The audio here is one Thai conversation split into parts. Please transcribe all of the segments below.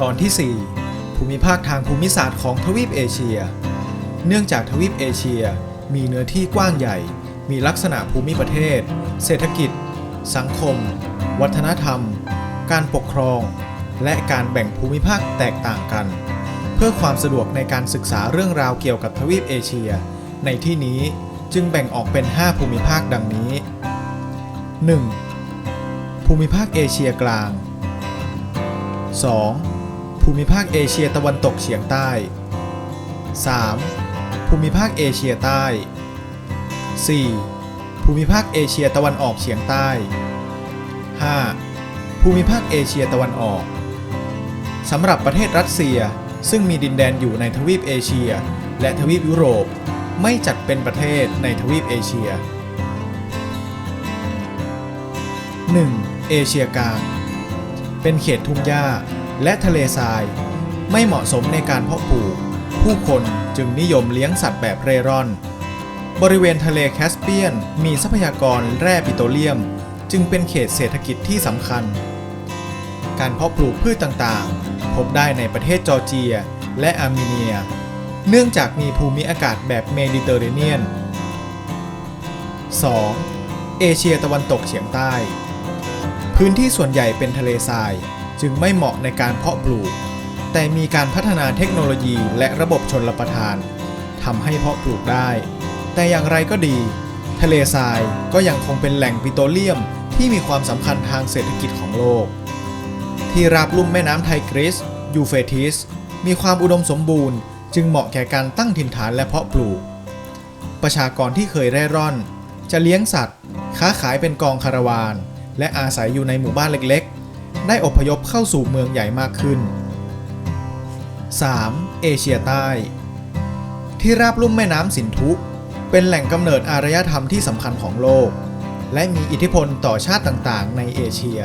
ตอนที่ 4 ภูมิภาคทางภูมิศาสตร์ของทวีปเอเชีย เนื่องจากทวีปเอเชีย มีเนื้อที่กว้างใหญ่ มีลักษณะภูมิประเทศ เศรษฐกิจ สังคม วัฒนธรรม การปกครอง และการแบ่งภูมิภาคแตกต่างกัน เพื่อความสะดวกในการศึกษาเรื่องราวเกี่ยวกับทวีปเอเชีย ในที่นี้จึงแบ่งออกเป็น 5 ภูมิภาคดังนี้ 1. ภูมิภาคเอเชียกลาง 2. ภูมิภาคเอเชียตะวันตกเฉียงใต้ 3. ภูมิภาคเอเชียใต้ 4. ภูมิภาคเอเชียตะวันออกเฉียงใต้ 5. ภูมิภาคเอเชียตะวันออกสำหรับประเทศรัสเซียซึ่งมีดินแดนอยู่ในทวีปเอเชีย และทวีปยุโรป ไม่จัดเป็นประเทศในทวีปเอเชีย 1. เอเชียกลางเป็นเขตทุ่งหญ้า และทะเลทราย ไม่เหมาะสมในการเพาะปลูก ผู้คนจึงนิยมเลี้ยงสัตว์แบบเร่ร่อน บริเวณทะเลแคสเปียน มีทรัพยากรแร่ปิโตรเลียม จึงเป็นเขตเศรษฐกิจที่สำคัญ การเพาะปลูกพืชต่างๆ พบได้ในประเทศจอร์เจีย และอาร์เมเนีย เนื่องจากมีภูมิอากาศแบบเมดิเตอร์เรเนียน 2. เอเชียตะวันตกเฉียงใต้ พื้นที่ส่วนใหญ่เป็นทะเลทราย จึงไม่เหมาะในการเพาะปลูก แต่มีการพัฒนาเทคโนโลยีและระบบชนรประทานทำให้เพาะปลูกได้ แต่อย่างไรก็ดี ทะเลทรายก็ยังคงเป็นแหล่งปิโตรเลียมที่มีความสำคัญทางเศรษฐกิจของโลก ที่ราบลุ่มแม่น้ำไทกริสยูเฟติสมีความอุดมสมบูรณ์ จึงเหมาะแก่การตั้งถิ่นฐานและเพาะปลูก ประชากรที่เคยเร่ร่อน จะเลี้ยงสัตว์ ค้าขายเป็นกองคาราวาน และอาศัยอยู่ในหมู่บ้านเล็กๆ ได้อพยพเข้าสู่เมืองใหญ่มากขึ้น 3. เอเชียใต้ ที่ราบลุ่มแม่น้ำสินธุ เป็นแหล่งกำเนิดอารยธรรมที่สำคัญของโลก และมีอิทธิพลต่อชาติต่างๆ ในเอเชีย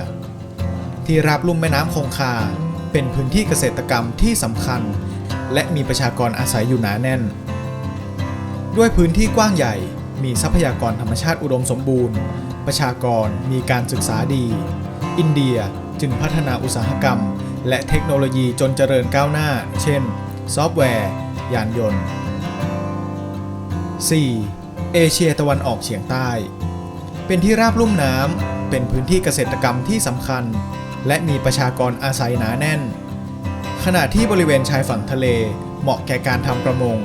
ที่ราบลุ่มแม่น้ำคงคา เป็นพื้นที่เกษตรกรรมที่สำคัญ และมีประชากรอาศัยอยู่หนาแน่น ด้วยพื้นที่กว้างใหญ่มีทรัพยากรธรรมชาติอุดมสมบูรณ์ ประชากรมีการศึกษาดี อินเดีย จึงพัฒนาอุตสาหกรรม และเทคโนโลยีจนเจริญก้าวหน้า เช่น ซอฟต์แวร์ ยานยนต์ 4. เอเชียตะวันออกเฉียงใต้ เป็นที่ราบลุ่มน้ำ เป็นพื้นที่เกษตรกรรมที่สำคัญ และมีประชากรอาศัยหนาแน่น ขณะที่บริเวณชายฝั่งทะเลเหมาะแก่การทำประมง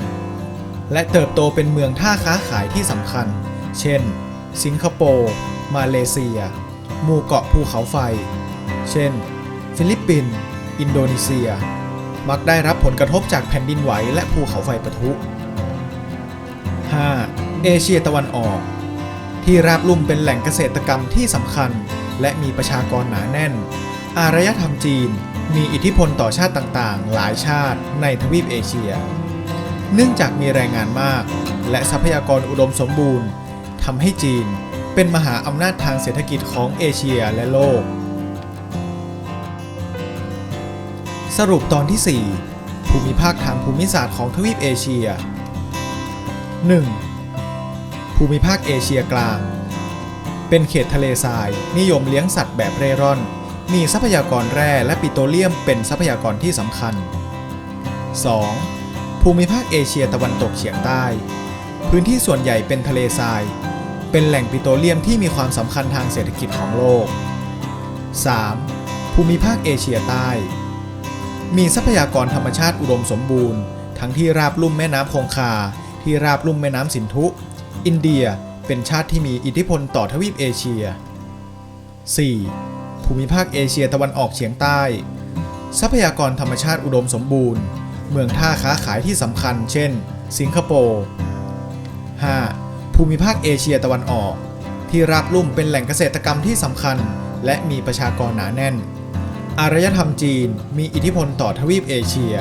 และเติบโตเป็นเมืองท่าค้าขายที่สำคัญ เช่น สิงคโปร์ มาเลเซีย หมู่เกาะภูเขาไฟ เช่น ฟิลิปปินส์อินโดนีเซีย มักได้รับผลกระทบจากแผ่นดินไหวและภูเขาไฟปะทุ 5. เอเชียตะวันออก ที่ราบลุ่มเป็นแหล่งเกษตรกรรมที่สำคัญ และมีประชากรหนาแน่น อารยธรรมจีนมีอิทธิพลต่อชาติต่างๆ หลายชาติในทวีปเอเชีย เนื่องจากมีแรงงานมาก และทรัพยากรอุดมสมบูรณ์ทำให้จีนเป็นมหาอำนาจทางเศรษฐกิจของเอเชียและโลก สรุปตอนที่ 4 ภูมิภาคทางภูมิศาสตร์ของทวีปเอเชีย 1. ภูมิภาคเอเชียกลาง เป็นเขตทะเลทราย นิยมเลี้ยงสัตว์แบบเร่ร่อน มีทรัพยากรแร่และปิโตรเลียมเป็นทรัพยากรที่สำคัญ 2. ภูมิภาคเอเชียตะวันตกเฉียงใต้ พื้นที่ส่วนใหญ่เป็นทะเลทราย เป็นแหล่งปิโตรเลียมที่มีความสำคัญทางเศรษฐกิจของโลก 3. ภูมิภาคเอเชียใต้ มีทรัพยากรธรรมชาติอุดมสมบูรณ์ ทั้งที่ราบลุ่มแม่น้ำคงคา ที่ราบลุ่มแม่น้ำสินธุ อินเดียเป็นชาติที่มีอิทธิพลต่อทวีปเอเชีย 4. ภูมิภาคเอเชียตะวันออกเฉียงใต้ ทรัพยากรธรรมชาติอุดมสมบูรณ์ เมืองท่าค้าขายที่สำคัญ เช่น สิงคโปร์ 5. ภูมิภาคเอเชียตะวันออก ที่ราบลุ่มเป็นแหล่งเกษตรกรรมที่สำคัญ และมีประชากรหนาแน่น อารยธรรมจีนมีอิทธิพลต่อทวีปเอเชีย